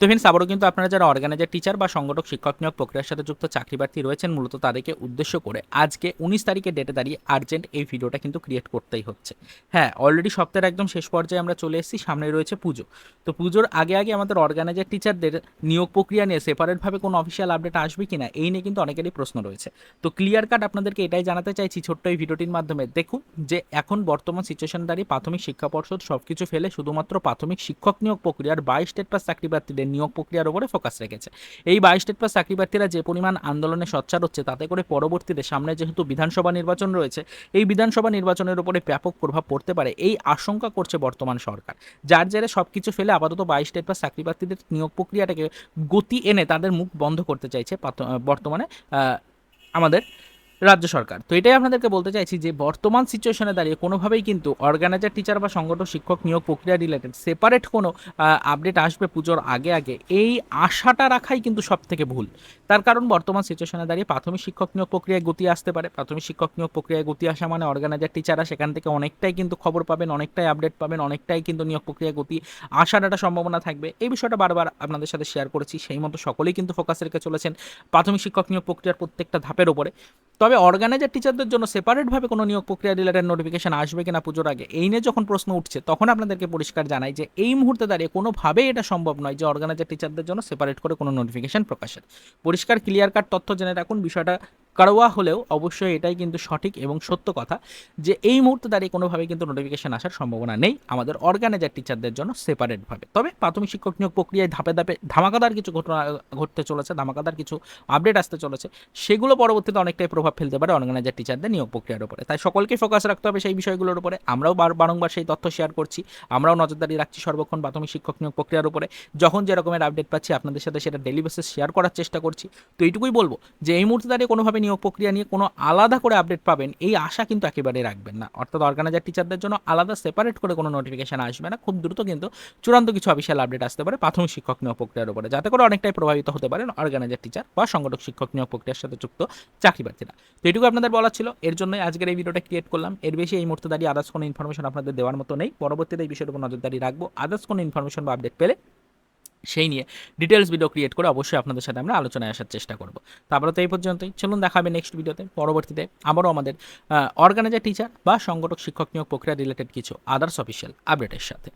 তো ফ্রেন্ডস, আবারও কিন্তু আপনারা যারা অর্গানাইজার, টিচার বা সংগঠক, শিক্ষক নিয়োগ প্রক্রিয়ার সাথে যুক্ত চাকরি প্রার্থী রয়েছেন, মূলত তাদেরকে উদ্দেশ্য করে আজকে উনিশ তারিখে ডেটে দাঁড়িয়ে আর্জেন্ট এই ভিডিওটা কিন্তু ক্রিয়েট করতেই হচ্ছে। হ্যাঁ অলরেডি সপ্তাহের একদম শেষ পর্যায়ে আমরা চলে এসেছি, সামনে রয়েছে পুজো। তো পুজোর আগে আগে আমাদের অর্গানাইজার, টিচারদের নিয়োগ প্রক্রিয়া নিয়ে সেপারেটভাবে কোনো অফিসিয়াল আপডেট আসবে কি না এই নিয়ে কিন্তু অনেকেরই প্রশ্ন রয়েছে। তো ক্লিয়ার কাট আপনাদেরকে এটাই জানাতে চাইছি ছোট্ট এই ভিডিওটির মাধ্যমে। দেখুন যে এখন বর্তমান সিচুয়েশন দাঁড়িয়ে প্রাথমিক শিক্ষা পর্ষদ সব কিছু ফেলে শুধুমাত্র প্রাথমিক শিক্ষক নিয়োগ প্রক্রিয়ার বাইশ স্টেট পাস চাকরি প্রার্থীদের নিয়োগ প্রক্রিয়ার উপরে ফোকাস রেখেছে। এই বাইশ স্টেট পাস চাকরি প্রার্থীরা যে পরিমাণ আন্দোলনে সচ্চার হচ্ছে, তাতে করে পরবর্তীতে সামনে যেহেতু বিধানসভা নির্বাচন রয়েছে, এই বিধানসভা নির্বাচনের উপরে ব্যাপক প্রভাব পড়তে পারে এই আশঙ্কা করছে বর্তমান সরকার। যার জেরে সব কিছু ফেলে আপাতত বাইশ স্টেট পাস চাকরি প্রার্থীদের নিয়োগ প্রক্রিয়াটাকে গতি এনে তাদের মুখ বন্ধ করতে চাইছে বর্তমানে আমাদের রাজ্য সরকার। তো এটাই আপনাদেরকে বলতে চাইছি যে, বর্তমান সিচুয়েশনে দাঁড়িয়ে কোনোভাবেই কিন্তু অর্গানাইজার টিচার বা সংগঠন শিক্ষক নিয়োগ প্রক্রিয়া রিলেটেড সেপারেট কোনো আপডেট আসবে পুজোর আগে আগে, এই আশাটা রাখাই কিন্তু সব থেকে ভুল। তার কারণ বর্তমান সিচুয়েশনে দাঁড়িয়ে প্রাথমিক শিক্ষক নিয়োগ প্রক্রিয়ায় গতি আসতে পারে। প্রাথমিক শিক্ষক নিয়োগ প্রক্রিয়ায় গতি আসা মানে অর্গানাইজার টিচাররা সেখান থেকে অনেকটাই কিন্তু খবর পাবেন, অনেকটাই আপডেট পাবেন, অনেকটাই কিন্তু নিয়োগ প্রক্রিয়া গতি আসার একটা সম্ভাবনা থাকবে। এই বিষয়টা বারবার আপনাদের সাথে শেয়ার করেছি। সেই মতো সকলেই কিন্তু ফোকাস রেখে চলেছেন প্রাথমিক শিক্ষক নিয়োগ প্রক্রিয়ার প্রত্যেকটা ধাপের উপরে। তবে অর্গানাইজার টিচারদের জন্য সেপারেটভাবে কোনো নিয়োগ প্রক্রিয়া রিলেটেড নোটিফিকেশন আসবে কিনা পুজোর আগে, এই নিয়ে যখন প্রশ্ন উঠছে, তখন আপনাদেরকে পরিষ্কার জানাই যে এই মুহূর্তে দাঁড়িয়ে কোনোভাবেই এটা সম্ভব নয় যে অর্গানাইজার টিচারদের জন্য সেপারেট করে কোনো নোটিফিকেশন প্রকাশের। পরিষ্কার ক্লিয়ার কাট তথ্য জেনে রাখুন, বিষয়টা কারোয়া হলেও অবশ্যই এটাই কিন্তু সঠিক এবং সত্য কথা যে এই মুহূর্তে দাঁড়িয়ে কোনোভাবে কিন্তু নোটিফিকেশন আসার সম্ভাবনা নেই। আমাদের অর্গানাইজার টিচারদের জন্য সেপারেটভাবে তবে প্রাথমিক শিক্ষক নিয়োগ প্রক্রিয়ায় ধাপে ধাপে ধামাকাদার কিছু ঘটনা ঘটতে চলেছে, ধামাকাদার কিছু আপডেট আসতে চলেছে। সেগুলো পরবর্তীতে অনেকটাই প্রভাব ফেলতে পারে অর্গানাইজার টিচারদের নিয়োগ প্রক্রিয়ার উপরে। তাই সকলকে ফোকাস রাখতে হবে সেই বিষয়গুলোর উপরে। আমরাও বার, বারংবার সেই তথ্য শেয়ার করছি। আমরাও নজরদারি রাখছি সর্বক্ষণ প্রাথমিক শিক্ষক নিয়োগ প্রক্রিয়ার উপরে। যখন যে রকমের আপডেট পাচ্ছি, আপনাদের সাথে সেটা ডেলি বেসিস শেয়ার করার চেষ্টা করছি। তো এইটুকুই বলব যে এই মুহূর্তে দাঁড়িয়ে কোনোভাবে নিয়োগ প্রক্রিয়া নিয়ে কোনো আলাদা করে আপডেট পাবেন, এই আশা কিন্তু একেবারেই রাখবেন না। অর্থাৎ অর্গানাইজার টিচারদের জন্য আলাদা সেপারেট করে কোনো নোটিফিকেশন আসবে না। খুব দ্রুত কিন্তু চূড়ান্ত কিছু অফিসিয়াল আপডেট আসতে পারে প্রাথমিক শিক্ষক নিয়োগ প্রক্রিয়ার উপরে। যাতে করে অনেকটাই প্রভাবিত হতে পারেন অর্গানাইজার টিচার বা সংগঠক শিক্ষক নিয়োগ প্রক্রিয়ার সাথে যুক্ত চাকরি প্রার্থীরা তো এটুকু আপনাদের বলা ছিল। এর জন্য আজকের এই ভিডিওটা ক্রিয়েট করলাম। এর বেশি এই মুহূর্তে দাঁড়িয়ে আদার্স কোনো ইনফরমেশন আপনাদের দেওয়ার মতো নেই। পরবর্তীতে এই বিষয়ের উপর নজরদারি রাখব। আদার্স কোনো ইনফরমেশন বা আপডেট পেলে সেই নিয়ে ডিটেলস ভিডিও ক্রিয়েট করে অবশ্যই আপনাদের সাথে আমরা আলোচনায় আসার চেষ্টা করব। তারপরে তো এই পর্যন্তই। চলুন দেখা হবে নেক্সট ভিডিওতে পরবর্তীতে আবারও আমাদের অর্গানাইজার টিচার বা সংগঠক, শিক্ষক নিয়োগ প্রক্রিয়া রিলেটেড কিছু আদার্স অফিসিয়াল আপডেটের সাথে।